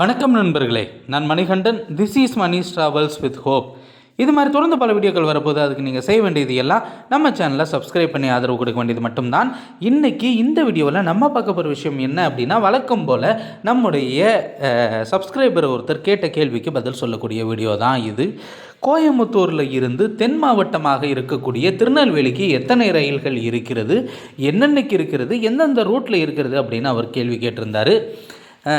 வணக்கம் நண்பர்களே. நான் Manikandan. This is Mani travels with hope இது மாதிரி தொடர்ந்து பல வீடியோக்கள் வரப்போது அதுக்கு நீங்கள் செய்ய வேண்டியது எல்லாம் நம்ம சேனலை சப்ஸ்கிரைப் பண்ணி ஆதரவு கொடுக்க வேண்டியது மட்டும்தான். இன்றைக்கி இந்த வீடியோவில் நம்ம பார்க்க போகிற விஷயம் என்ன அப்படின்னா வழக்கம் போல் நம்முடைய சப்ஸ்கிரைபர் ஒருத்தர் கேட்ட கேள்விக்கு பதில் சொல்லக்கூடிய வீடியோ தான் இது. கோயம்புத்தூரில் இருந்து தென் மாவட்டமாக இருக்கக்கூடிய திருநெல்வேலிக்கு எத்தனை ரயில்கள் இருக்கிறது என்னென்னக்கு இருக்கிறது எந்தெந்த ரூட்டில் இருக்கிறது அப்படின்னு அவர் கேள்வி கேட்டிருந்தார்.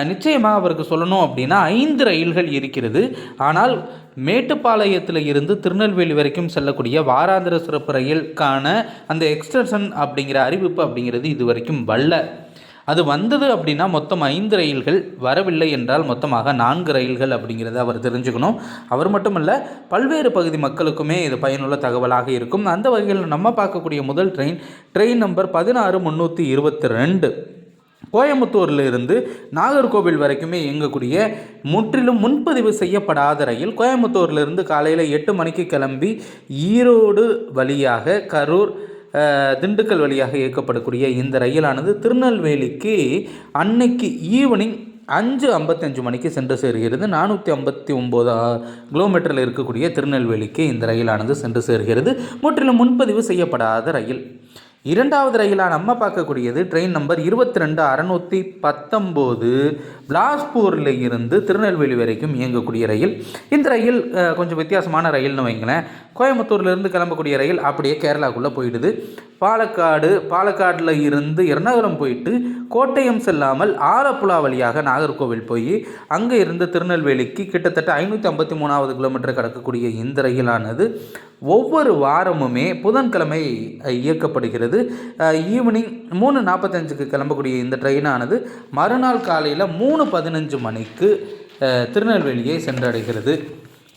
நிச்சயமாக அவருக்கு சொல்லணும் அப்படின்னா ஐந்து ரயில்கள் இருக்கிறது. ஆனால் மேட்டுப்பாளையத்தில் இருந்து திருநெல்வேலி வரைக்கும் செல்லக்கூடிய வாராந்திர சிறப்பு ரயிலுக்கான அந்த எக்ஸ்டென்ஷன் அப்படிங்கிற அறிவிப்பு அப்படிங்கிறது இது வரைக்கும் வரல. அது வந்தது அப்படின்னா மொத்தம் ஐந்து ரயில்கள் வரவில்லை என்றால் மொத்தமாக நான்கு ரயில்கள் அப்படிங்கிறத அவர் தெரிஞ்சுக்கணும். அவர் மட்டுமல்ல பல்வேறு பகுதி மக்களுக்குமே இது பயனுள்ள தகவலாக இருக்கும். அந்த வகையில் நம்ம பார்க்கக்கூடிய முதல் ட்ரெயின் ட்ரெயின் நம்பர் பதினாறு முந்நூற்றி இருபத்தி ரெண்டு. கோயம்புத்தூரில் இருந்து நாகர்கோவில் வரைக்குமே இயங்கக்கூடிய முற்றிலும் முன்பதிவு செய்யப்படாத ரயில் கோயம்புத்தூர்லேருந்து காலையில் எட்டு மணிக்கு கிளம்பி ஈரோடு வழியாக கரூர் திண்டுக்கல் வழியாக இயக்கப்படக்கூடிய இந்த ரயிலானது திருநெல்வேலிக்கு அன்னைக்கு ஈவினிங் அஞ்சு ஐம்பத்தஞ்சு மணிக்கு சென்று சேர்கிறது. நானூற்றி ஐம்பத்தி ஒம்பது கிலோமீட்டரில் இருக்கக்கூடிய திருநெல்வேலிக்கு இந்த ரயிலானது சென்று சேர்கிறது. முற்றிலும் முன்பதிவு செய்யப்படாத ரயில். இரண்டாவது ரயிலாக நம்ம பார்க்கக்கூடியது. ட்ரெயின் நம்பர் இருபத்தி ரெண்டு அறநூற்றி பத்தொம்போது. பிலாஸ்பூரில் இருந்து திருநெல்வேலி வரைக்கும் இயங்கக்கூடிய ரயில். இந்த ரயில் கொஞ்சம் வித்தியாசமான ரயில்னு வைங்களேன். கோயம்புத்தூர்லேருந்து கிளம்பக்கூடிய ரயில் அப்படியே கேரளாக்குள்ளே போயிடுது. பாலக்காடு பாலக்காடில் இருந்து எர்ணாகுளம் போயிட்டு கோட்டயம் செல்லாமல் ஆலப்புழா வழியாக நாகர்கோவில் போய் அங்கே இருந்து திருநெல்வேலிக்கு கிட்டத்தட்ட ஐநூற்றி ஐம்பத்தி மூணாவது கிலோமீட்டர் கடக்கக்கூடிய இந்த ரயிலானது ஒவ்வொரு வாரமுமே புதன்கிழமை இயக்கப்படுகிறது. ஈவினிங் மூணு நாற்பத்தஞ்சுக்கு கிளம்பக்கூடிய இந்த ட்ரெயினானது மறுநாள் காலையில் மூணு பதினஞ்சு மணிக்கு திருநெல்வேலியை சென்றடைகிறது.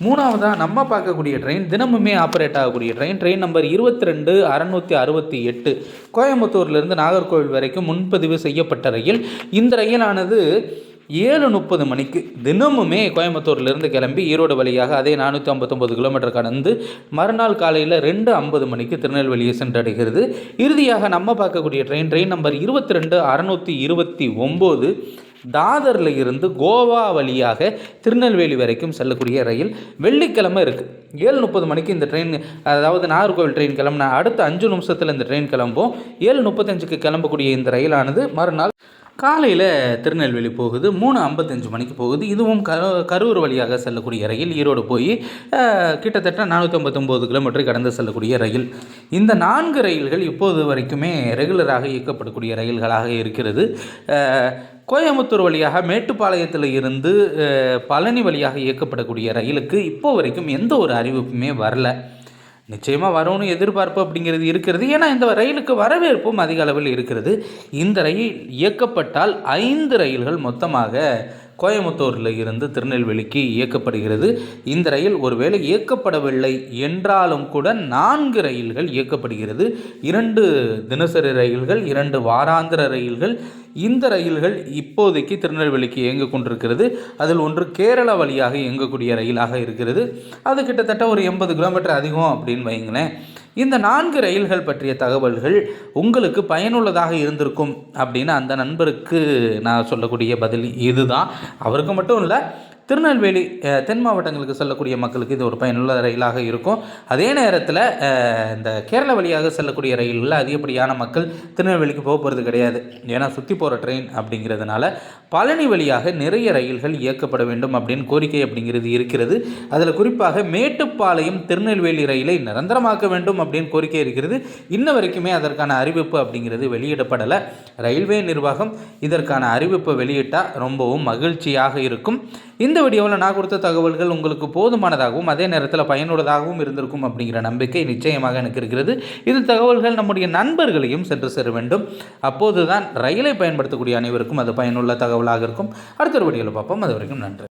மூணாவதாக நம்ம பார்க்கக்கூடிய ட்ரெயின் தினமுமே ஆப்ரேட் ஆகக்கூடிய ட்ரெயின் ட்ரெயின் நம்பர் இருபத்தி ரெண்டு அறநூற்றி அறுபத்தி எட்டு. கோயம்புத்தூர்லேருந்து நாகர்கோவில் வரைக்கும் முன்பதிவு செய்யப்பட்ட ரயில். இந்த ரயிலானது ஏழு முப்பது மணிக்கு தினமுமே கோயம்புத்தூர்லேருந்து கிளம்பி ஈரோடு வழியாக அதே நானூற்றி ஐம்பத்தொம்பது கிலோமீட்டர் கடந்து மறுநாள் காலையில் ரெண்டு ஐம்பது மணிக்கு திருநெல்வேலியை சென்றடைகிறது. இறுதியாக நம்ம பார்க்கக்கூடிய ட்ரெயின் ட்ரெயின் நம்பர் இருபத்தி ரெண்டு அறநூற்றி இருபத்தி ஒம்பது. தாதரில் இருந்து கோவா வழியாக திருநெல்வேலி வரைக்கும் செல்லக்கூடிய ரயில் வெள்ளிக்கிழமை இருக்குது ஏழு முப்பது மணிக்கு இந்த ட்ரெயின் அதாவது நாகர்கோவில் ட்ரெயின் கிளம்புனா அடுத்த அஞ்சு நிமிஷத்தில் இந்த ட்ரெயின் கிளம்பும். ஏழு முப்பத்தஞ்சுக்கு கிளம்பக்கூடிய இந்த ரயிலானது மறுநாள் காலையில் திருநெல்வேலி போகுது. மூணு ஐம்பத்தஞ்சு மணிக்கு போகுது. இதுவும் க கரூர் வழியாக செல்லக்கூடிய ரயில். ஈரோடு போய் கிட்டத்தட்ட நானூற்றி ஐம்பத்தொம்போது கிலோமீட்டர் கடந்து செல்லக்கூடிய ரயில். இந்த நான்கு ரயில்கள் இப்போது வரைக்குமே ரெகுலராக இயக்கப்படக்கூடிய ரயில்களாக இருக்கிறது. கோயம்புத்தூர் வழியாக மேட்டுப்பாளையத்தில் இருந்து பழனி வழியாக இயக்கப்படக்கூடிய ரயிலுக்கு இப்போ வரைக்கும் எந்த ஒரு அறிவிப்புமே வரல. நிச்சயமாக வரும்னு எதிர்பார்ப்பு அப்படிங்கிறது இருக்கிறது. ஏன்னா இந்த ரயிலுக்கு வரவேற்பும் அதிக அளவில் இருக்கிறது. இந்த ரயில் இயக்கப்பட்டால் ஐந்து ரயில்கள் மொத்தமாக கோயம்புத்தூரில் இருந்து திருநெல்வேலிக்கு இயக்கப்படுகிறது. இந்த ரயில் ஒருவேளை இயக்கப்படவில்லை என்றாலும் கூட நான்கு ரயில்கள் இயக்கப்படுகிறது. இரண்டு தினசரி ரயில்கள் இரண்டு வாராந்திர ரயில்கள் இந்த ரயில்கள் இப்போதைக்கு திருநெல்வேலிக்கு இயங்க கொண்டிருக்கிறது அதில் ஒன்று கேரளா வழியாக இயங்கக்கூடிய ரயிலாக இருக்கிறது. அது கிட்டத்தட்ட ஒரு எண்பது கிலோமீட்டர் அதிகம் அப்படின்னு வைங்களேன் இந்த நான்கு ரயில்கள் பற்றிய தகவல்கள் உங்களுக்கு பயனுள்ளதாக இருந்திருக்கும் அப்படின்னு அந்த நண்பருக்கு நான் சொல்லக்கூடிய பதில் இதுதான். அவருக்கு மட்டும் இல்லை திருநெல்வேலி தென் மாவட்டங்களுக்கு செல்லக்கூடிய மக்களுக்கு இது ஒரு பயனுள்ள ரயிலாக இருக்கும். அதே நேரத்தில் இந்த கேரள வழியாக செல்லக்கூடிய ரயில்களில் அதிகப்படியான மக்கள் திருநெல்வேலிக்கு போக போகிறது கிடையாது. ஏன்னா சுற்றி போகிற ட்ரெயின் அப்படிங்கிறதுனால பழனி வழியாக நிறைய ரயில்கள் இயக்கப்பட வேண்டும் அப்படின்னு கோரிக்கை அப்படிங்கிறது இருக்கிறது. அதில் குறிப்பாக மேட்டுப்பாளையம் திருநெல்வேலி ரயிலை நிரந்தரமாக்க வேண்டும் அப்படின்னு கோரிக்கை இருக்கிறது. இன்ன வரைக்குமே அதற்கான அறிவிப்பு அப்படிங்கிறது வெளியிடப்படலை. ரயில்வே நிர்வாகம் இதற்கான அறிவிப்பை வெளியிட்டால் ரொம்பவும் மகிழ்ச்சியாக இருக்கும். இந்த வீடியோவில் நான் கொடுத்த தகவல்கள் உங்களுக்கு போதுமானதாகவும் அதே நேரத்தில் பயனுள்ளதாகவும் இருந்திருக்கும் அப்படிங்கிற நம்பிக்கை நிச்சயமாக எனக்கு இருக்கிறது. இந்த தகவல்கள் நம்முடைய நண்பர்களையும் சென்று சேர வேண்டும். அப்போது தான் ரயிலை பயன்படுத்தக்கூடிய அனைவருக்கும் அது பயனுள்ள தகவலாக இருக்கும். அடுத்த ஒரு வீடியோவில் பார்ப்போம். அது வரைக்கும் நன்றி.